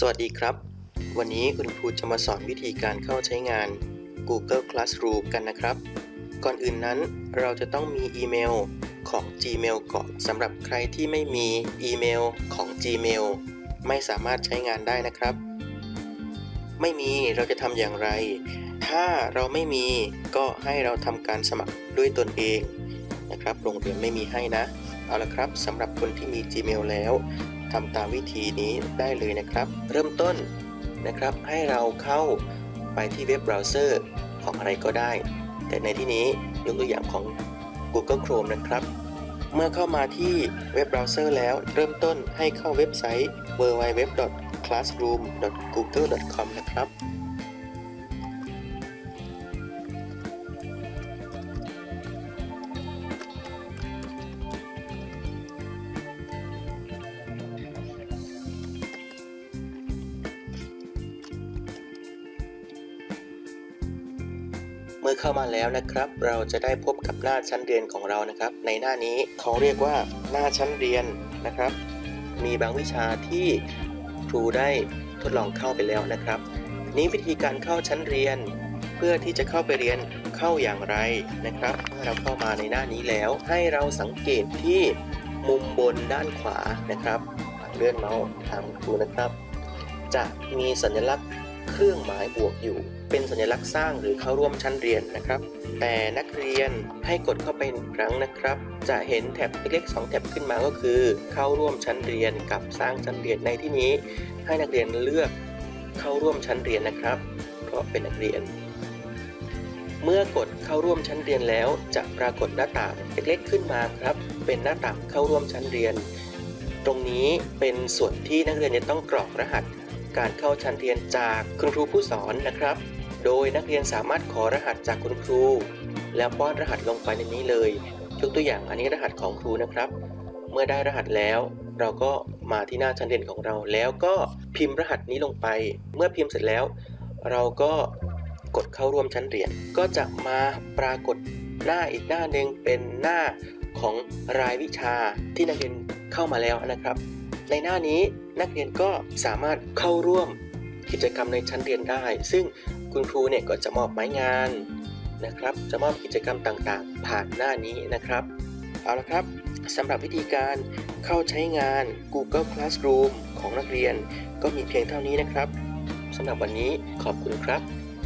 สวัสดีครับ วันนี้คุณครูจะมาสอนวิธีการเข้าใช้งาน Google Classroom กันนะครับ ก่อนอื่นนั้นเราจะต้องมีอีเมลของ Gmail ก่อนสำหรับใครที่ไม่มีอีเมลของ Gmail ไม่สามารถใช้งานได้นะครับ ไม่มีเราจะทำอย่างไร ถ้าเราไม่มีก็ให้เราทำการสมัครด้วยตนเองนะครับ โรงเรียนไม่มีให้นะ เอาละครับสำหรับคนที่มี Gmail แล้วทำตามวิธีนี้ได้เลยนะครับ เริ่มต้นนะครับให้เราเข้าไปที่เว็บเบราว์เซอร์ของอะไรก็ได้ แต่ในที่นี้ยกตัวอย่างของ Google Chrome นะครับ เมื่อเข้ามาที่เว็บเบราว์เซอร์แล้วเริ่มต้นให้เข้าเว็บไซต์ www.classroom.google.com นะครับ มื่อเข้ามาแล้วนะครับ เราจะได้พบกับหน้าชั้นเรียนของเรานะครับ ในหน้านี้เขาเรียกว่าหน้าชั้นเรียนนะครับ มีบางวิชาที่ครูได้ทดลองเข้าไปแล้วนะครับ นี้วิธีการเข้าชั้นเรียน เพื่อที่จะเข้าไปเรียนเข้าอย่างไรนะครับเมื่อเราเข้ามาในหน้านี้แล้ว ให้เราสังเกตที่มุมบนด้านขวานะครับเลื่อนเมาส์ตามครูนะครับ จะมีสัญลักษณ์ เครื่องหมายบวกอยู่ เป็นสัญลักษณ์สร้างหรือเข้าร่วมชั้นเรียนนะครับ แต่นักเรียนให้กดเข้าไปหนึ่งครั้งนะครับ จะเห็นแถบเล็กๆ2แถบขึ้นมาก็คือ เข้าร่วมชั้นเรียนกับสร้างชั้นเรียนในที่นี้ ให้นักเรียนเลือกเข้าร่วมชั้นเรียนนะครับ เพราะเป็นนักเรียน เมื่อกดเข้าร่วมชั้นเรียนแล้ว จะปรากฏหน้าต่างเล็กๆขึ้นมาครับ เป็นหน้าต่างเข้าร่วมชั้นเรียน ตรงนี้เป็นส่วนที่นักเรียนจะต้องกรอกรหัส การเข้าชั้นเรียนจากคุณครูผู้สอนนะครับ โดยนักเรียนสามารถขอรหัสจากคุณครู แล้วป้อนรหัสลงไปในนี้เลยยกตัวอย่างอันนี้รหัสของครูนะครับ เมื่อได้รหัสแล้ว เราก็มาที่หน้าชั้นเรียนของเรา แล้วก็พิมพ์รหัสนี้ลงไป เมื่อพิมพ์เสร็จแล้ว เราก็กดเข้าร่วมชั้นเรียน ก็จะมาปรากฏหน้าอีกหน้าหนึ่งเป็นหน้าของรายวิชาที่นักเรียนเข้ามาแล้วนะครับ ในหน้านี้นักเรียนก็สามารถเข้าร่วมกิจกรรมในชั้นเรียนได้ ซึ่งคุณครูเนี่ยก็จะมอบหมายงานนะครับ จะมอบกิจกรรมต่างๆ ผ่านหน้านี้นะครับ เอาละครับสำหรับวิธีการเข้าใช้งาน Google Classroom ของนักเรียน ก็มีเพียงเท่านี้นะครับสำหรับวันนี้ขอบคุณครับ